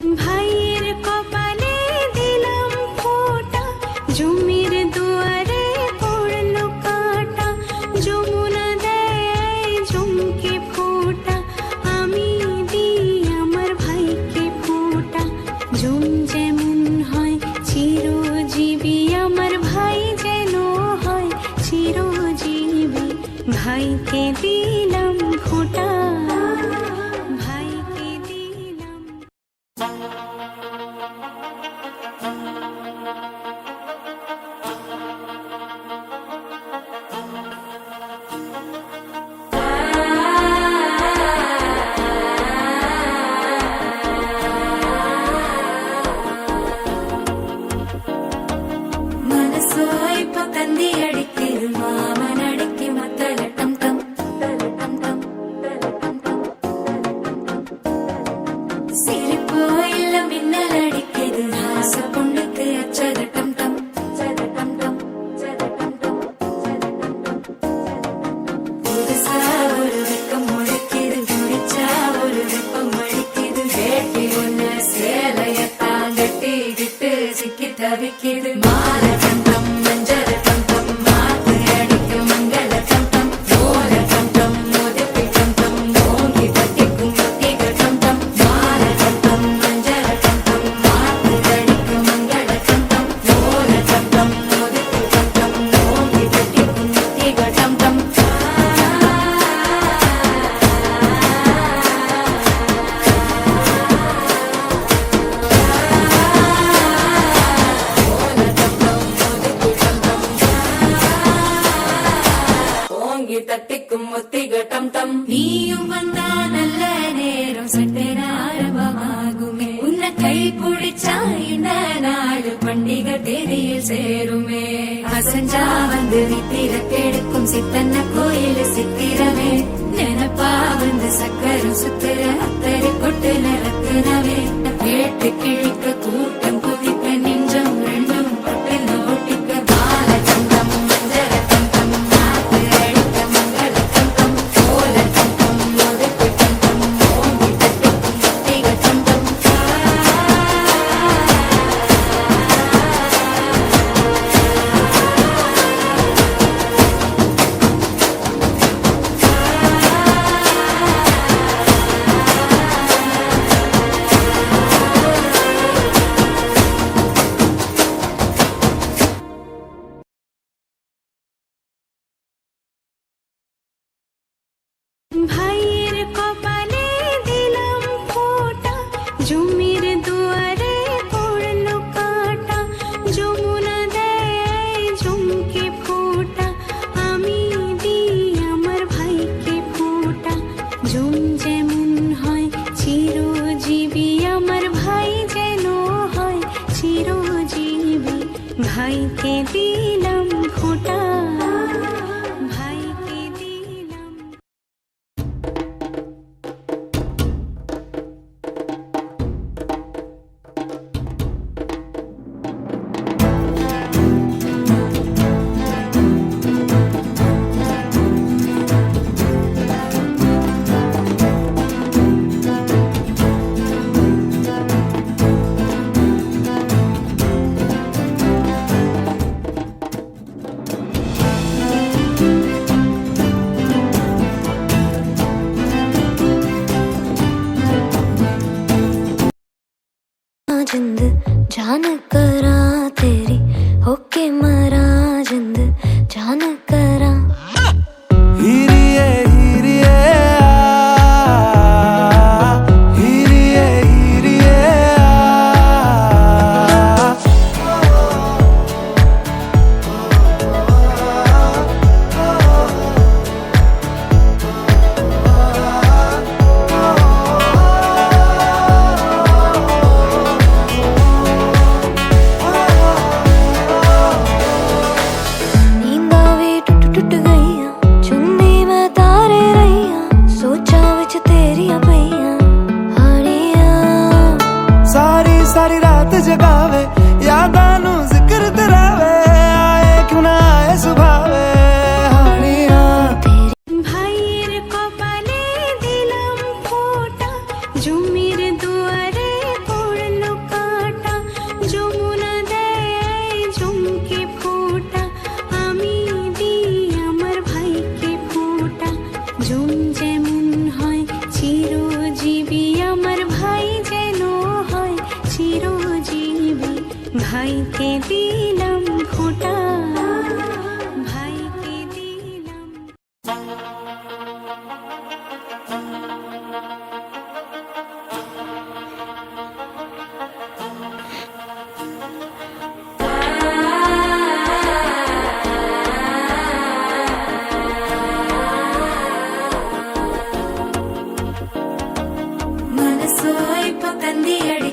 ভাইয়ের কপালে দিলাম ফোঁটা, জমির দুয়ারে কাটা জমকে ফোঁটা, আমি আমার ভাইকে ফোঁটা। যেমন হয় আমার ভাই যেন হয় ভাইকে দিলাম ফোঁটা। சிக்கி தவிக்கிது மாலை நீயும் வந்தா நல்ல நேரம் சட்டென ஆரம்பமாகுமே. உன்னை கை பிடிச்சா இந்த நாள் பண்டிகை தேதியில் சேருமே. அசஞ்சா வந்து நித்திர கெடுக்கும் சித்தன்ன கோயில் சித்திரமே. நினப்பா வந்து சக்கரம் சுத்துற அத்தை তোকে দিলাম जिंद जान करा तेरी যেমন হয় আমার ভাই যেন হয় ভাইকে দিয়ে நந்தியடி